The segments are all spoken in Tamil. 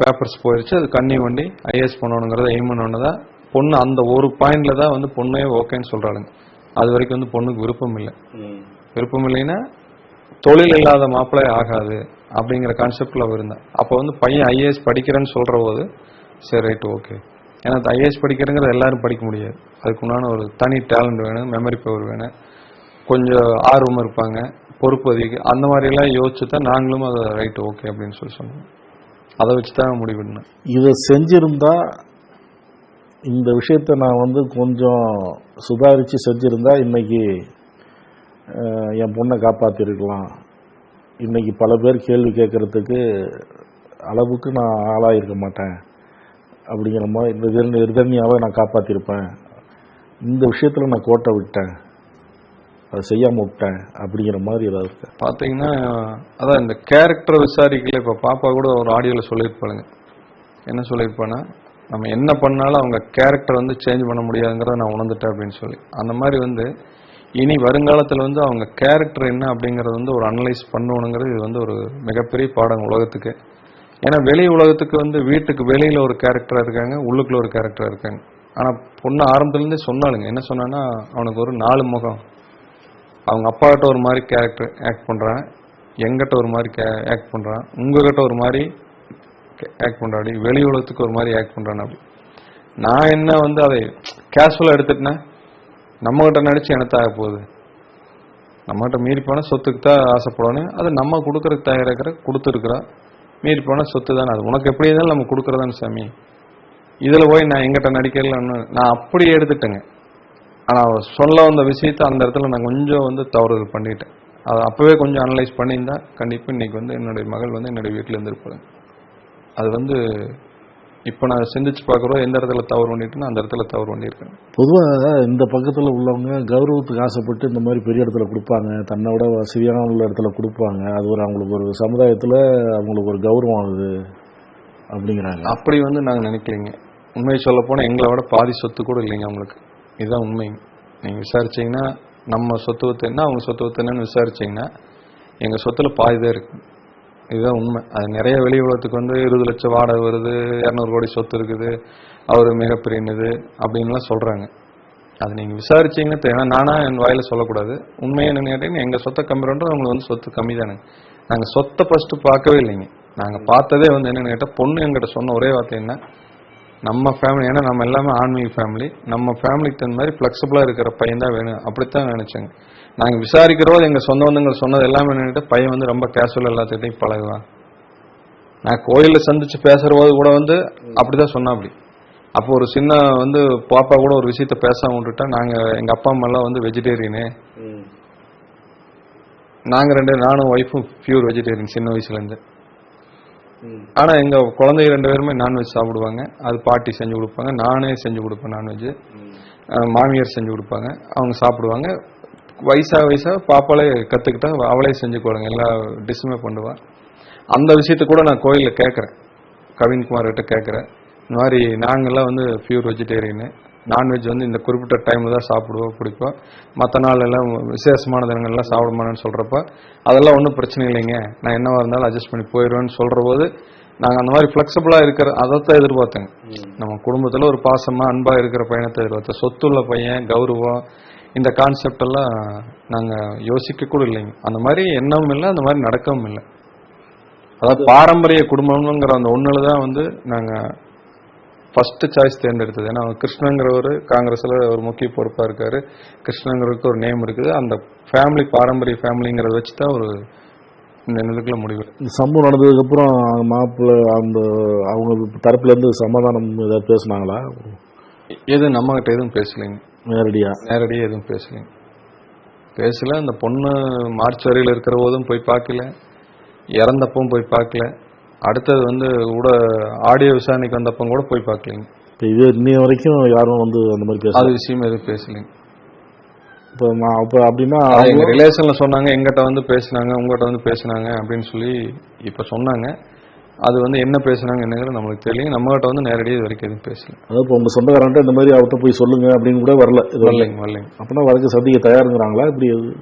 பேப்பர்ஸ் போயிடுச்சு அது கன்னி வண்டி ஐஏஎஸ் பண்ணணுங்கிறத எய்ம் பண்ணணும் தான் பொண்ணு அந்த ஒரு பாயிண்ட்ல தான் வந்து பொண்ணே ஓகேன்னு சொல்றாளுங்க. அது வரைக்கும் வந்து பொண்ணுக்கு விருப்பம் இல்லை. விருப்பம் இல்லைன்னா தொழில் இல்லாத மாப்பிள்ளை ஆகாது அப்படிங்கிற கான்செப்ட்ல அவ இருந்தா அப்போ வந்து பையன் ஐஏஎஸ் படிக்கிறேன்னு சொல்ற போது சரி ரைட் ஓகே ஏன்னா ஐஏஎஸ் படிக்கிறேங்கிறது எல்லாரும் படிக்க முடியாது. அதுக்குண்டான ஒரு தனி டேலண்ட் வேணும் மெமரி பவர் வேணும். கொஞ்சம் ஆர்வம் இருப்பாங்க பொறுப்பு அதிகம். அந்த மாதிரி எல்லாம் யோசிச்சு தான் நாங்களும் அதை ரைட் ஓகே அப்படின்னு சொல்லி சொன்னோம். அதை வச்சு தான் முடிவு பண்ணேன். இதை செஞ்சிருந்தா இந்த விஷயத்தை நான் வந்து கொஞ்சம் சுதாரித்து செஞ்சுருந்தா இன்னைக்கு என் பொண்ணை காப்பாற்றிருக்கலாம் இன்றைக்கி பல பேர் கேள்வி கேட்குறதுக்கு அளவுக்கு நான் ஆளாயிருக்க மாட்டேன். அப்படிங்கிற மாதிரி இந்த இதன் நான் காப்பாற்றிருப்பேன் இந்த விஷயத்தில் நான் கோட்டை விட்டேன். அதை செய்யாமல் விட்டேன் அப்படிங்கிற மாதிரி ஏதாவது இருக்கு. பார்த்தீங்கன்னா அதான் இந்த கேரக்டர் விசாரிக்கல இப்போ பாப்பா கூட ஒரு ஆடியோவில் சொல்லியிருப்பாளுங்க என்ன சொல்லியிருப்பானா நம்ம என்ன பண்ணாலும் அவங்க கேரக்டர் வந்து சேஞ்ச் பண்ண முடியாதுங்கிறத நான் உணர்ந்துட்டேன் அப்படின்னு சொல்லி. அந்த மாதிரி வந்து இனி வருங்காலத்தில் வந்து அவங்க கேரக்டர் என்ன அப்படிங்கறது வந்து ஒரு அனலைஸ் பண்ணணுங்கிறது இது வந்து ஒரு மிகப்பெரிய பாடம் உலகத்துக்கு. ஏன்னா வெளி உலகத்துக்கு வந்து வீட்டுக்கு வெளியில் ஒரு கேரக்டராக இருக்காங்க உள்ளுக்குள்ள ஒரு கேரக்டராக இருக்காங்க. ஆனால் பொண்ணு ஆரம்பத்துலேருந்தே சொன்னாலுங்க என்ன சொன்னான்னா அவனுக்கு ஒரு நாலு முகம். அவங்க அப்பாகிட்ட ஒரு மாதிரி கேரக்டர் ஆக்ட் பண்ணுறான் எங்கிட்ட ஒரு மாதிரி கே ஆக்ட் பண்ணுறான் உங்ககிட்ட ஒரு மாதிரி ஆக்ட் பண்றாடி வெளி உலகத்துக்கு ஒரு மாதிரி ஆக்ட் பண்ணுறான் அப்படி. நான் என்ன வந்து அதை கேஷுவலாக எடுத்துட்டேன்னா நம்மகிட்ட நடித்து நடிச்சு எனக்கு ஆக போகுது? நம்மகிட்ட மீறி போனால் சொத்துக்கு தான் ஆசைப்படணும் அது நம்ம கொடுக்குறதுக்கு தயாரிக்கிற கொடுத்துருக்குறா மீறி போனால் சொத்து தானே அது. உனக்கு எப்படி இருந்தாலும் நம்ம கொடுக்கறதானே சாமி. இதில் போய் நான் எங்கிட்ட நடிக்கலன்னு நான் அப்படியே எடுத்துட்டேங்க. ஆனா அவ சொல்ல வந்த விஷயத்த அந்த இடத்துல நான் கொஞ்சம் வந்து தவறுதல் பண்ணிட்டேன். அதை அப்பவே கொஞ்சம் அனலைஸ் பண்ணியிருந்தா கண்டிப்பா இன்னைக்கு வந்து என்னுடைய மகள் வந்து என்னுடைய வீட்டுல இருந்திருப்பாங்க. அது வந்து இப்ப நான் சிந்திச்சு பார்க்குறோம் எந்த இடத்துல தவறு பண்ணிட்டேன்னா அந்த இடத்துல தவறு பண்ணியிருக்கேன். பொதுவாக இந்த பக்கத்தில் உள்ளவங்க கௌரவத்துக்கு ஆசைப்பட்டு இந்த மாதிரி பெரிய இடத்துல கொடுப்பாங்க தன்னை விட வசதியான உள்ள இடத்துல கொடுப்பாங்க அது ஒரு அவங்களுக்கு ஒரு சமுதாயத்தில் அவங்களுக்கு ஒரு கௌரவம் ஆகுது அப்படிங்கிறாங்க. அப்படி வந்து நாங்க நினைக்கிறீங்க உண்மையை சொல்ல போனா எங்களை விட பாதி சொத்து கூட இல்லைங்க அவங்களுக்கு. இதுதான் உண்மை. நீங்கள் விசாரிச்சீங்கன்னா நம்ம சொத்து வத்து என்ன அவங்க சொத்து வத்து என்னன்னு விசாரிச்சீங்கன்னா எங்கள் சொத்துல பாதி தான் இருக்கு. இதுதான் உண்மை. அது நிறைய வெளி உலகத்துக்கு வந்து இருபது லட்சம் வாடகை வருது இரநூறு கோடி சொத்து இருக்குது அவர் மிகப்பெரியது அப்படின்லாம் சொல்கிறாங்க அது நீங்கள் விசாரிச்சீங்கன்னா தெரியும். ஏன்னா என் வாயில் சொல்லக்கூடாது. உண்மையை என்னன்னு கேட்டீங்கன்னா எங்கள் சொத்தை கம்மி பண்ணுறது அவங்களுக்கு வந்து சொத்து கம்மி தானே நாங்கள் சொத்தை ஃபஸ்ட்டு பார்க்கவே இல்லைங்க. நாங்கள் பார்த்ததே வந்து என்னன்னு கேட்டால் பொண்ணு எங்கிட்ட சொன்ன ஒரே வார்த்தை என்ன? நம்ம ஃபேமிலி ஏன்னா நம்ம எல்லாமே ஆன்மீக ஃபேமிலி நம்ம ஃபேமிலிக்கு தகுந்த மாதிரி ஃபிளெக்சிபிளா இருக்கிற பையன் தான் வேணும். அப்படித்தான் நினைச்சேங்க. நாங்க விசாரிக்கிறோம் எங்க சொந்த பந்தங்கள் சொன்னது எல்லாமே என்னன்னு பையன் வந்து ரொம்ப கேஷுவல் எல்லாத்துக்கிட்டையும் பழகுவான். நான் கோயில்ல சந்திச்சு பேசுற போது கூட வந்து அப்படிதான் சொன்னா அப்படி அப்போ ஒரு சின்ன வந்து பாப்பா கூட ஒரு விஷயத்த பேசாம விட்டுட்டா நாங்க எங்க அப்பா அம்மா எல்லாம் வந்து வெஜிடேரியனு நாங்க ரெண்டு நானும் ஒய்ஃபும் பியூர் வெஜிடேரியன் சின்ன வயசுல இருந்து. ஆனா எங்க குழந்தைங்க ரெண்டு பேருமே நான்வெஜ் சாப்பிடுவாங்க. அது பாட்டி செஞ்சு கொடுப்பாங்க. நானே செஞ்சு கொடுப்பேன் நான்வெஜ் மாமியார் செஞ்சு கொடுப்பாங்க. அவங்க சாப்பிடுவாங்க. வயசா வயசா பாப்பாலே கத்துக்கிட்டா அவளே செஞ்சு கொடுங்க. எல்லா டிஷ்ஷுமே பண்ணுவா. அந்த விஷயத்த கூட நான் கோயில்ல கேட்கறேன். கவின்குமார் கிட்ட கேட்கறேன். இந்த மாதிரி நாங்கெல்லாம் வந்து பியூர் வெஜிடேரியனு நான்வெஜ் வந்து இந்த குறிப்பிட்ட டைம்ல தான் சாப்பிடுவோம் பிடிப்போம் மற்ற நாள் எல்லாம் விசேஷமான தினங்கள்லாம் சாப்பிட மாட்டேன்னு சொல்றப்ப அதெல்லாம் ஒன்றும் பிரச்சனை இல்லைங்க. நான் என்னவா இருந்தாலும் அட்ஜஸ்ட் பண்ணி போயிடுவேன்னு சொல்ற போது நாங்க அந்த மாதிரி ஃபிளெக்சிபிளா இருக்கிற அதைத்தான் எதிர்பார்த்தேங்க. நம்ம குடும்பத்துல ஒரு பாசமா அன்பா இருக்கிற பையனத்தை எதிர்பார்த்தேன். சொத்துள்ள பையன் கௌரவம் இந்த கான்செப்ட் எல்லாம் நாங்க யோசிக்க கூட இல்லைங்க. அந்த மாதிரி எண்ணமும் இல்லை அந்த மாதிரி நடக்கவும் இல்லை. அதாவது பாரம்பரிய குடும்பம்ங்கிற அந்த ஒண்ணுல தான் வந்து நாங்க ஃபர்ஸ்ட் சாய்ஸ் தேர்ந்தெடுத்தது. ஏன்னா கிருஷ்ணங்கிறவர் காங்கிரஸ்ல ஒரு முக்கிய பொறுப்பா இருக்காரு. கிருஷ்ணங்கிறதுக்கு ஒரு நேம் இருக்குது. அந்த ஃபேமிலி பாரம்பரிய ஃபேமிலிங்கிறத வச்சு தான் ஒரு இந்த இதுக்குள்ள முடிவு. இந்த சம்பவம் நடந்ததுக்கப்புறம் மாப்பிள்ளை அந்த அவங்க தரப்புல இருந்து சமாதானம் ஏதாவது பேசுனாங்களா? எதுவும் நம்ம கிட்ட எதுவும் பேசலைங்க. நேரடியா? நேரடியாக எதுவும் பேசலைங்க. பேசல. அந்த பொண்ணு மார்ச் வரையில் இருக்கிற போதும் போய் பார்க்கல. இறந்தப்பவும் போய் பார்க்கல. அடுத்தது வந்து கூட ஆடியோ விசாரணைக்கு வந்தப்பவும் கூட போய் பார்க்கலைங்க. இப்போ இது இன்னைய வரைக்கும் யாரும் வந்து அந்த மாதிரி பேச அது விஷயம் எதுவும் பேசலைங்க. இப்போ நான் அப்போ அப்படின்னா அது எங்க அவங்க- ரிலேஷன்ல சொன்னாங்க எங்கிட்ட வந்து பேசினாங்க உங்ககிட்ட வந்து பேசினாங்க அப்படின்னு சொல்லி இப்ப சொன்னாங்க. அது வந்து என்ன பேசுனாங்க என்னங்கிறது நம்மளுக்கு தெரியும் நம்ம கிட்ட வந்து நேரடியாக இது வரைக்கும் எதுவும் பேசல. அதாவது இப்போ உங்க சொந்தக்காரன்ட்ட இந்த மாதிரி அவர்கிட்ட போய் சொல்லுங்க அப்படின்னு கூட வரல. இது வரல வரலைங்க வரலைங்க. அப்படின்னா வழக்கு சந்திக்க தயாருங்கிறாங்களா? இப்படி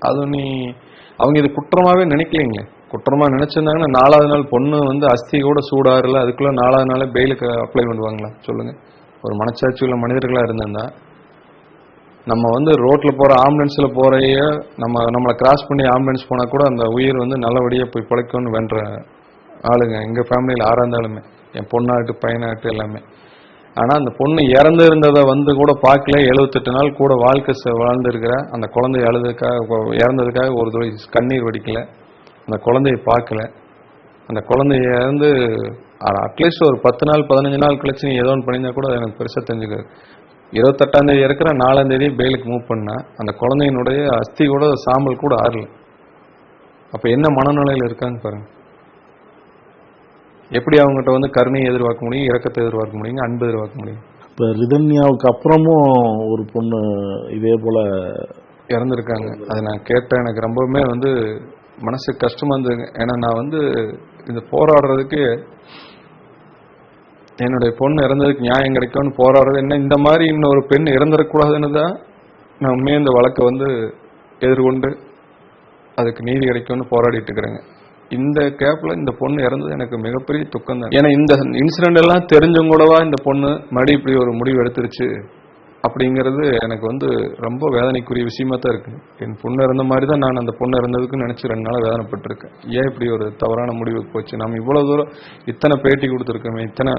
அது? நீ அவங்க இது குற்றமாவே நினைக்கலைங்க குற்றமா நினைச்சிருந்தாங்கன்னா நாலாவது நாள் பொண்ணு வந்து அஸ்தி கூட சூடாறுல அதுக்குள்ள நாலாவது நாளே பெயிலுக்கு அப்ளை பண்ணுவாங்களா? சொல்லுங்க. ஒரு மனச்சாட்சி உள்ள மனிதர்களா இருந்திருந்தா நம்ம வந்து ரோட்ல போற ஆம்புலன்ஸ்ல போறைய நம்ம நம்மளை கிராஸ் பண்ணி ஆம்புலன்ஸ் போனா கூட அந்த உயிர் வந்து நல்லபடியா போய் பிழைக்கும்னு வென்ற ஆளுங்க. எங்க ஃபேமிலியில் ஆறா இருந்தாலுமே என் பொண்ணாட்டு பையனாட்டு எல்லாமே. ஆனா அந்த பொண்ணு இறந்து இருந்ததை வந்து கூட பார்க்கல. எழுபத்தெட்டு நாள் கூட வாழ்க்கை ச- அந்த குழந்தை அழுதுக்காக இறந்ததுக்காக ஒரு துளி கண்ணீர் வடிக்கல. அந்த குழந்தையை பார்க்கல. அந்த குழந்தைய இறந்து அட்லீஸ்ட் ஒரு பத்து நாள் பதினஞ்சு நாள் கழிச்சு நீ ஏதோ ஒன்று பண்ணியிருந்தா கூட அது எனக்கு பெருசா தெரிஞ்சுக்காது. இருபத்தெட்டாம் தேதி இருக்கிற நாலாம் தேதி பெயிலுக்கு மூவ் பண்ணா அந்த குழந்தையினுடைய அஸ்தி கூட சாம்பல் கூட ஆறல. அப்ப என்ன மனநிலையில இருக்காங்க பாருங்க. எப்படி அவங்ககிட்ட வந்து கருணையை எதிர்பார்க்க முடியும் இரக்கத்தை எதிர்பார்க்க முடியுங்க அன்பு எதிர்பார்க்க முடியும்? இப்போ ரிதன்யாவுக்கு அப்புறமும் ஒரு பொண்ணு இதே போல இறந்துருக்காங்க. அதை நான் கேட்டேன். எனக்கு ரொம்பவுமே வந்து மனசு கஷ்டமாக இருந்ததுங்க. ஏன்னா நான் வந்து இந்த போராடுறதுக்கு என்னுடைய பொண்ணு இறந்ததுக்கு நியாயம் கிடைக்கும்னு போராடுறது. என்ன இந்த மாதிரி இன்னொரு பெண் இறந்துடக்கூடாதுன்னு தான் நான் உண்மையாக இந்த வழக்கை வந்து எதிர்கொண்டு அதுக்கு நீதி கிடைக்கும்னு போராடிட்டு இருக்கிறேங்க. இந்த கேப்பில் இந்த பொண்ணு இறந்தது எனக்கு மிகப்பெரிய துக்கம் தான் ஏன்னா இந்த இன்சிடென்ட் எல்லாம் தெரிஞ்சும் கூடவா இந்த பொண்ணு மறுபடி இப்படி ஒரு முடிவு எடுத்துருச்சு? அப்படிங்கிறது எனக்கு வந்து ரொம்ப வேதனைக்குரிய விஷயமா தான் இருக்கு. என் பொண்ணு இருந்த மாதிரி தான் நான் அந்த பொண்ணு இருந்ததுக்கு நினைச்சு ரெண்டு நாள் வேதனைப்பட்டிருக்கேன். ஏன் இப்படி ஒரு தவறான முடிவுக்கு போச்சு? நம்ம இவ்வளவு தூரம் இத்தனை பேட்டி கொடுத்துருக்கோமே இத்தனை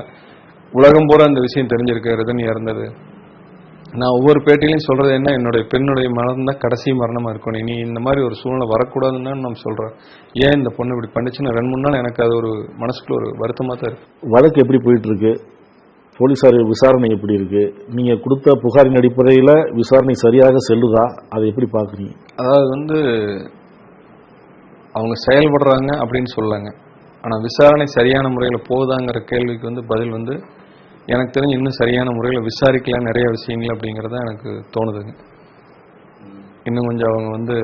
உலகம் பூரா இந்த விஷயம் தெரிஞ்சிருக்கு ரஜினி இறந்தது. நான் ஒவ்வொரு பேட்டிலையும் சொல்றது என்ன? என்னுடைய பெண்ணுடைய மரணம் தான் கடைசி மரணமா இருக்கணும். நீ இந்த மாதிரி ஒரு சூழ்நிலை வரக்கூடாதுன்னு நம்ம சொல்றோம் ஏன் இந்த பொண்ணு இப்படி பண்ணிச்சுன்னா ரெண்டு மூணு நாள் எனக்கு அது ஒரு மனசுக்குள்ள ஒரு வருத்தமா தான் இருக்கு. வழக்கு எப்படி போயிட்டு போலீஸார் விசாரணை எப்படி இருக்கு? நீங்கள் கொடுத்த புகாரின் அடிப்படையில் விசாரணை சரியாக செல்லுதா? அதை எப்படி பார்க்குறீங்க அதாவது வந்து அவங்க செயல்படுறாங்க அப்படின்னு சொல்லாங்க. ஆனால் விசாரணை சரியான முறையில் போகுதாங்கிற கேள்விக்கு வந்து பதில் வந்து எனக்கு தெரிஞ்சு இன்னும் சரியான முறையில் விசாரிக்கல நிறைய விஷயங்கள் அப்படிங்கிறது தான் எனக்கு தோணுதுங்க. இன்னும் கொஞ்சம் அவங்க வந்து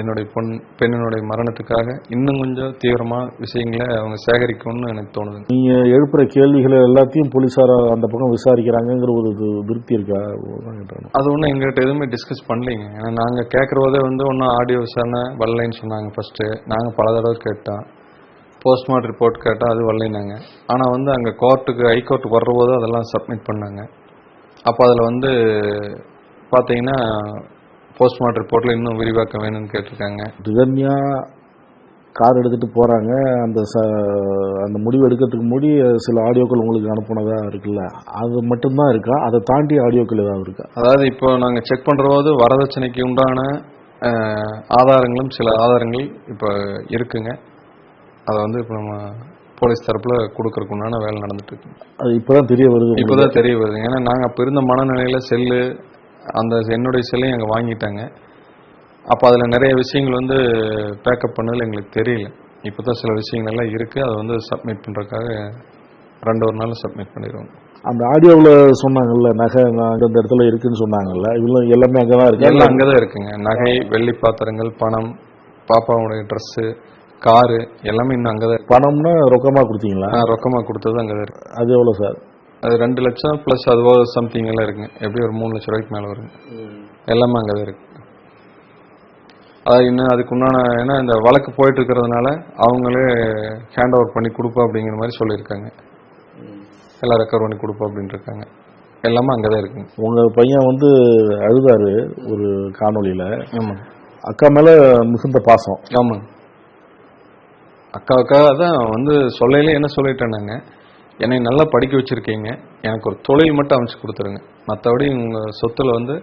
என்னுடைய பொன் பெண்ணினுடைய மரணத்துக்காக இன்னும் கொஞ்சம் தீவிரமா விஷயங்களை அவங்க சேகரிக்கணும்னு எனக்கு தோணுதுங்க நீங்க எழுப்புற கேள்விகளை எல்லாத்தையும் போலீசார் அந்த பக்கம் விசாரிக்கிறாங்கங்கிற ஒரு இது திருப்தி இருக்கா. அது ஒன்றும் எங்ககிட்ட எதுவுமே டிஸ்கஸ் பண்ணலைங்க. ஏன்னா நாங்கள் கேட்குறதே வந்து ஒன்றும் ஆடியோ விசாரணை வரலைன்னு சொன்னாங்க ஃபர்ஸ்ட்டு நாங்கள் பல தடவை கேட்டோம். போஸ்ட்மார்ட் ரிப்போர்ட் கேட்டால் அது வரலைனாங்க ஆனால் வந்து அங்கே கோர்ட்டுக்கு ஹைகோர்ட்டுக்கு வர்றபோது அதெல்லாம் சப்மிட் பண்ணாங்க. அப்போ அதில் வந்து பார்த்தீங்கன்னா போஸ்ட்மார்ட் ரிப்போர்ட்டில் இன்னும் விரிவாக்கம் வேணும்னு கேட்டிருக்காங்க. ரிதன்யா கார் எடுத்துட்டு போறாங்க. அந்த ச அந்த முடிவு எடுக்கிறதுக்கு முன்னாடி சில ஆடியோக்கள் உங்களுக்கு அனுப்புனதா இருக்குல்ல? அது மட்டும்தான் இருக்கா? அதை தாண்டி ஆடியோக்கள் ஏதாவது இருக்கா? அதாவது இப்போ நாங்கள் செக் பண்ணுற போது வரதட்சணைக்கு உண்டான ஆதாரங்களும் சில ஆதாரங்கள் இப்போ இருக்குங்க. அதை வந்து இப்போ நம்ம போலீஸ் தரப்புல கொடுக்கறதுக்கு உண்டான வேலை நடந்துட்டு இருக்கு. அது இப்பதான் தெரிய வருது உங்களுக்கு. இப்போதான் தெரிய வருது. ஏன்னா நாங்கள் அப்போ இருந்த மனநிலையில செல்லு அந்த என்னுடைய செல்லையும் அங்கே வாங்கிட்டாங்க. அப்போ அதில் நிறைய விஷயங்கள் வந்து பேக்கப் பண்ணதில் எங்களுக்கு தெரியல. இப்போ தான் சில விஷயங்கள் எல்லாம் இருக்குது அதை வந்து சப்மிட் பண்ணுறதுக்காக ரெண்டு ஒரு நாள் சப்மிட் பண்ணிடுவோம். அந்த ஆடியோவில் சொன்னாங்கல்ல நகை நான் இந்த இடத்துல இருக்குன்னு சொன்னாங்கல்ல. இவ்வளோ எல்லாமே அங்கே தான் இருக்கு? எல்லாம் அங்கே தான் இருக்குங்க. நகை வெள்ளி பாத்திரங்கள் பணம் பாப்பாவுடைய ட்ரெஸ்ஸு காரு எல்லாமே இன்னும் அங்கே தான் பணம்னா ரொக்கமாக கொடுத்தீங்களா? ரொக்கமாக கொடுத்தது அங்கே தான் இருக்கு. அது எவ்வளோ சார்? அது ரெண்டு லட்சம் ப்ளஸ் அதுவோ சம்திங் எல்லாம் இருக்குங்க எப்படி ஒரு மூணு லட்சம் ரூபாய்க்கு மேலே வருங்க எல்லாமே அங்கே தான் இருக்கு. அது இன்னும் அதுக்கு உண்டான ஏன்னா இந்த வழக்கு போயிட்டு இருக்கிறதுனால அவங்களே ஹேண்ட் ஓவர் பண்ணி கொடுப்போம் அப்படிங்கிற மாதிரி சொல்லியிருக்காங்க. எல்லாம் ரெக்கவர் பண்ணி கொடுப்போம் அப்படின்னு இருக்காங்க. எல்லாமே அங்கே தான் இருக்குங்க உங்கள் பையன் வந்து அழுதாரு ஒரு காணொளியில். ஆமாங்க அக்கா மேலே மிகுந்த பாசம். ஆமாங்க அக்காவுக்காக தான் வந்து சொல்லையில என்ன சொல்லிட்டேனாங்க என்னை நல்லா படிக்க வச்சிருக்கீங்க. எனக்கு ஒரு தொழில் மட்டும் அமைச்சு கொடுத்துருங்க. மற்றபடி உங்கள் சொத்துல வந்து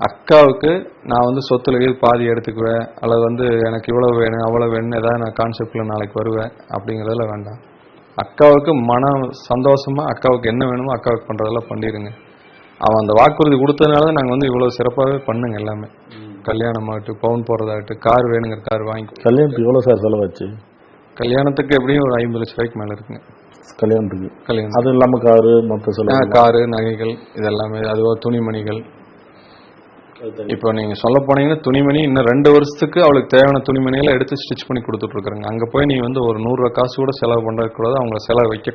அக்காவுக்கு நான் வந்து சொத்துல இது பாதி எடுத்துக்குவேன். அல்லது வந்து எனக்கு இவ்வளவு வேணும் அவ்வளவு வேணும் ஏதாவது நான் கான்செப்ட்ல நாளைக்கு வருவேன். அப்படிங்கிறதுல வேண்டாம். அக்காவுக்கு மனம் சந்தோஷமா அக்காவுக்கு என்ன வேணுமோ அக்காவுக்கு பண்றதெல்லாம் பண்ணிடுங்க. அவன் அந்த வாக்குறுதி கொடுத்ததுனால தான் நாங்கள் வந்து இவ்வளவு சிறப்பாகவே பண்ணுங்க எல்லாமே. கல்யாணம் ஆகட்டும் பவுன் போடுறதாகட்டும் கார் வேணுங்கிற கார் வாங்கி கல்யாணத்துக்கு எவ்வளோ சார் செலவாச்சு? கல்யாணத்துக்கு எப்படியும் ஒரு ஐம்பது லட்ச ரூபாய்க்கு மேல இருக்குங்க. கல்யாணத்துக்கு. கல்யாணம் அது இல்லாமல் காரு மற்ற ஆ, செலவு காரு நகைகள் இதெல்லாமே அதுவோ துணிமணிகள். இப்போ நீங்க சொல்ல போனீங்கன்னா துணிமணி இன்னும் ரெண்டு வருஷத்துக்கு அவளுக்கு தேவையான துணிமணிகளை எடுத்து ஸ்டிச் பண்ணி கொடுத்துட்டு இருக்காங்க. அங்க போய் நீ வந்து ஒரு நூறு ரூபாய் காசு கூட செலவு பண்ணக்கூடாது அவங்கள செலவு வைக்க